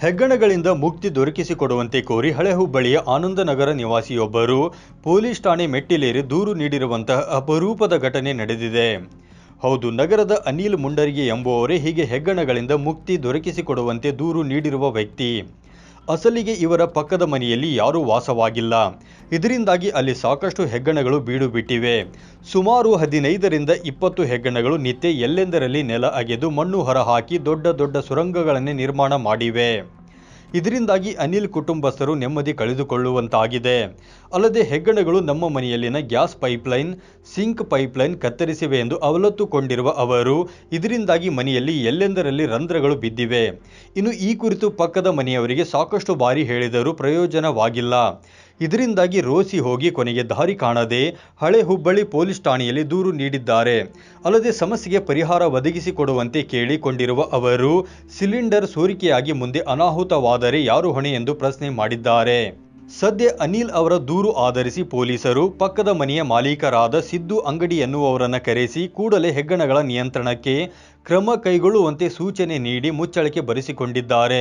ಹೆಗ್ಗಣಗಳಿಂದ ಮುಕ್ತಿ ದೊರಕಿಸಿಕೊಡುವಂತೆ ಕೋರಿ ಹಳೆ ಹುಬ್ಬಳ್ಳಿಯ ಆನಂದನಗರ ನಿವಾಸಿಯೊಬ್ಬರು ಪೊಲೀಸ್ ಠಾಣೆ ಮೆಟ್ಟಿಲೇರಿ ದೂರು ನೀಡಿರುವಂತಹ ಅಪರೂಪದ ಘಟನೆ ನಡೆದಿದೆ. ಹೌದು, ನಗರದ ಅನಿಲ್ ಮುಂಡರಿಗೆ ಎಂಬುವವರೇ ಹೀಗೆ ಹೆಗ್ಗಣಗಳಿಂದ ಮುಕ್ತಿ ದೊರಕಿಸಿಕೊಡುವಂತೆ ದೂರು ನೀಡಿರುವ ವ್ಯಕ್ತಿ. ಅಸಲಿಗೆ ಇವರ ಪಕ್ಕದ ಮನೆಯಲ್ಲಿ ಯಾರೂ ವಾಸವಾಗಿಲ್ಲ. ಇದರಿಂದಾಗಿ ಅಲ್ಲಿ ಸಾಕಷ್ಟು ಹೆಗ್ಗಣಗಳು ಬೀಡು ಬಿಟ್ಟಿವೆ ಸುಮಾರು ಹದಿನೈದರಿಂದ ಇಪ್ಪತ್ತು ಹೆಗ್ಗಣಗಳು ನಿತ್ಯ ಎಲ್ಲೆಂದರಲ್ಲಿ ನೆಲ ಅಗೆದು ಮಣ್ಣು ಹೊರಹಾಕಿ ದೊಡ್ಡ ದೊಡ್ಡ ಸುರಂಗಗಳನ್ನೇ ನಿರ್ಮಾಣ ಮಾಡಿವೆ. ಇದರಿಂದಾಗಿ ಅನಿಲ್ ಕುಟುಂಬಸ್ಥರು ನೆಮ್ಮದಿ ಕಳೆದುಕೊಳ್ಳುವಂತಾಗಿದೆ. ಅಲ್ಲದೆ ಹೆಗ್ಗಣಗಳು ನಮ್ಮ ಮನೆಯಲ್ಲಿನ ಗ್ಯಾಸ್ ಪೈಪ್ಲೈನ್, ಸಿಂಕ್ ಪೈಪ್ಲೈನ್ ಕತ್ತರಿಸಿವೆ ಎಂದು ಅವಲತ್ತುಕೊಂಡಿರುವ ಅವರು, ಇದರಿಂದಾಗಿ ಮನೆಯಲ್ಲಿ ಎಲ್ಲೆಂದರಲ್ಲಿ ರಂಧ್ರಗಳು ಬಿದ್ದಿವೆ. ಇನ್ನು ಈ ಕುರಿತು ಪಕ್ಕದ ಮನೆಯವರಿಗೆ ಸಾಕಷ್ಟು ಬಾರಿ ಹೇಳಿದರೂ ಪ್ರಯೋಜನವಾಗಿಲ್ಲ. ಇದರಿಂದಾಗಿ ರೋಸಿ ಹೋಗಿ ಕೊನೆಗೆ ದಾರಿ ಕಾಣದೆ ಹಳೆ ಹುಬ್ಬಳ್ಳಿ ಪೊಲೀಸ್ ಠಾಣೆಯಲ್ಲಿ ದೂರು ನೀಡಿದ್ದಾರೆ. ಅಲ್ಲದೆ ಸಮಸ್ಯೆಗೆ ಪರಿಹಾರ ಒದಗಿಸಿಕೊಡುವಂತೆ ಕೇಳಿಕೊಂಡಿರುವ ಅವರು, ಸಿಲಿಂಡರ್ ಸೋರಿಕೆಯಾಗಿ ಮುಂದೆ ಅನಾಹುತವಾದರೆ ಯಾರು ಹೊಣೆ ಎಂದು ಪ್ರಶ್ನೆ ಮಾಡಿದ್ದಾರೆ. ಸದ್ಯ ಅನಿಲ್ ಅವರ ದೂರು ಆಧರಿಸಿ ಪೊಲೀಸರು ಪಕ್ಕದ ಮನೆಯ ಮಾಲೀಕರಾದ ಸಿದ್ದು ಅಂಗಡಿ ಎನ್ನುವವರನ್ನು ಕರೆಸಿ ಕೂಡಲೇ ಹೆಗ್ಗಣಗಳ ನಿಯಂತ್ರಣಕ್ಕೆ ಕ್ರಮ ಕೈಗೊಳ್ಳುವಂತೆ ಸೂಚನೆ ನೀಡಿ ಮುಚ್ಚಳಿಕೆ ಬರೆಸಿಕೊಂಡಿದ್ದಾರೆ.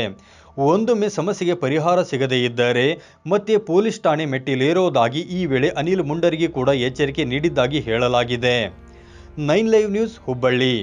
ಒಂದೊಮ್ಮೆ ಸಮಸ್ಯೆಗೆ ಪರಿಹಾರ ಸಿಗದೇ ಇದ್ದರೆ ಮತ್ತೆ ಪೊಲೀಸ್ ಠಾಣೆ ಮೆಟ್ಟಿಲೇರೋದಾಗಿ ಈ ವೇಳೆ ಅನಿಲ್ ಮುಂಡರಿಗೆ ಕೂಡ ಎಚ್ಚರಿಕೆ ನೀಡಿದ್ದಾಗಿ ಹೇಳಲಾಗಿದೆ. Nine live news Hubballi.